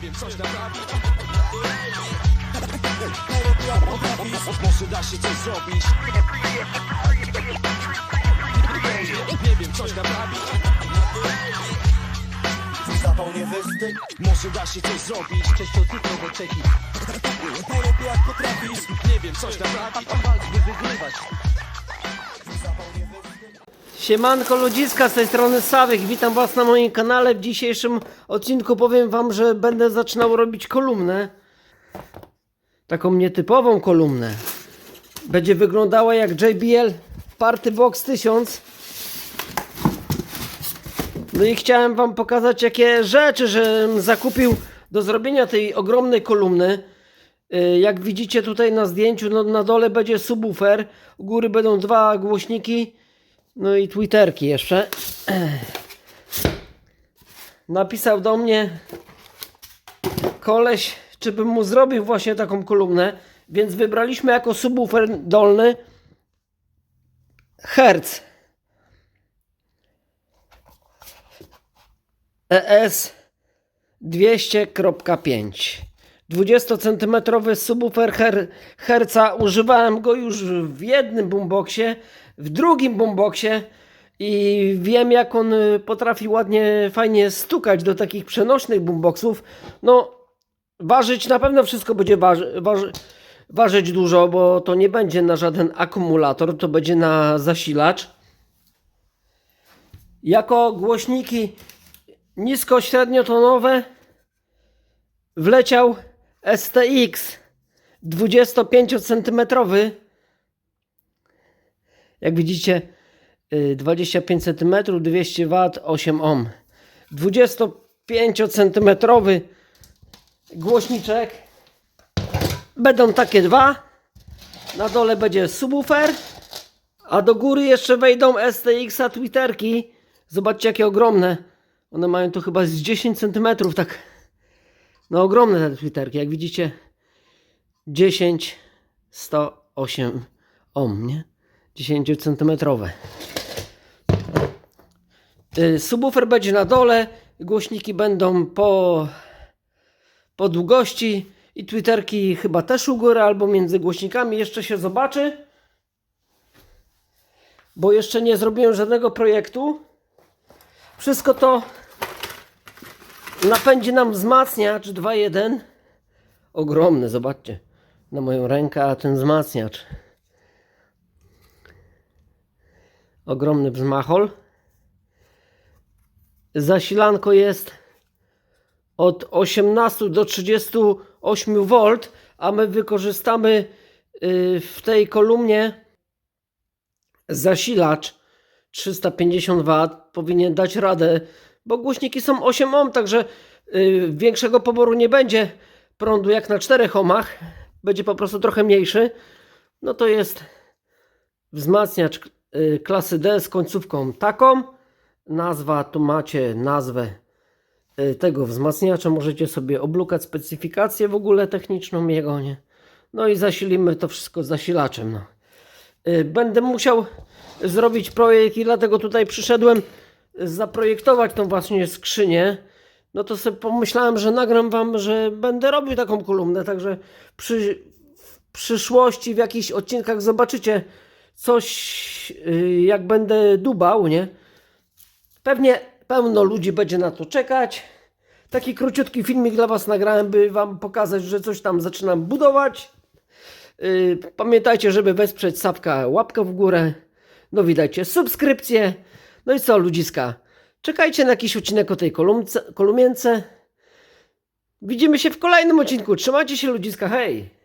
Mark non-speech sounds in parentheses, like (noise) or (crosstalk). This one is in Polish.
wiem coś naprawić Może da się coś zrobić? Nie wiem coś naprawić Zawał nie wystyk, Może da się coś zrobić? Cześć to tylko do najlepiej jak potrafisz. Nie wiem coś naprawić Walcz, by wygrywać. Siemanko ludziska, z tej strony Sawek, witam was na moim kanale. W dzisiejszym odcinku powiem wam, że będę zaczynał robić kolumnę. Taką nietypową kolumnę. Będzie wyglądała jak JBL Party Box 1000. No i chciałem wam pokazać jakie rzeczy, żem zakupił do zrobienia tej ogromnej kolumny. Y, Jak widzicie tutaj na zdjęciu, no, na dole będzie subwoofer, u góry będą dwa głośniki, no i twitterki jeszcze. (clears throat) Napisał do mnie koleś, czy bym mu zrobił właśnie taką kolumnę, więc wybraliśmy jako subwoofer dolny Hertz ES 200.5 20 cm subwoofer her, Herca. Używałem go już w jednym boomboxie, w drugim boomboxie i wiem jak on y, potrafi ładnie, fajnie stukać do takich przenośnych boomboxów. No ważyć na pewno wszystko będzie waży, waży, ważyć dużo, bo to nie będzie na żaden akumulator, to będzie na zasilacz. Jako głośniki nisko-średniotonowe wleciał STX 25 cm. Jak widzicie, y, 25 cm, 200 W, 8 ohm. 25 cm głośniczek. Będą takie dwa. Na dole będzie subwoofer, a do góry jeszcze wejdą STX-a Twitterki. Zobaczcie jakie ogromne. One mają tu chyba z 10 cm, tak no ogromne te twitterki, jak widzicie 10, 108 ohm, nie? 10 centymetrowe. Y, Subwoofer będzie na dole, głośniki będą po, po długości i twitterki chyba też u góry albo między głośnikami jeszcze się zobaczy. Bo jeszcze nie zrobiłem żadnego projektu. Wszystko to napędzi nam wzmacniacz 2.1 ogromny, zobaczcie na moją rękę, a ten wzmacniacz ogromny wzmachol zasilanko jest od 18 do 38 V a my wykorzystamy y, w tej kolumnie zasilacz 350 W powinien dać radę bo głośniki są 8 ohm, także y, większego poboru nie będzie prądu jak na 4 ohmach. Będzie po prostu trochę mniejszy. No to jest wzmacniacz klasy D z końcówką taką. Nazwa, tu macie nazwę y, tego wzmacniacza. Możecie sobie oblukać specyfikację w ogóle techniczną jego, nie? No i zasilimy to wszystko zasilaczem. No. Y, Będę musiał zrobić projekt i dlatego tutaj przyszedłem zaprojektować tą właśnie skrzynię, no to sobie pomyślałem, że nagram wam, że będę robił taką kolumnę, także przy, w przyszłości w jakichś odcinkach zobaczycie coś, yy, jak będę dubał, nie? Pewnie pełno ludzi będzie na to czekać. Taki króciutki filmik dla was nagrałem, by wam pokazać, że coś tam zaczynam budować. Yy, pamiętajcie, żeby wesprzeć Sapka łapkę w górę. No widajcie, subskrypcję. No i co, ludziska? Czekajcie na jakiś odcinek o tej kolumce, kolumience. Widzimy się w kolejnym odcinku. Trzymajcie się, ludziska. Hej!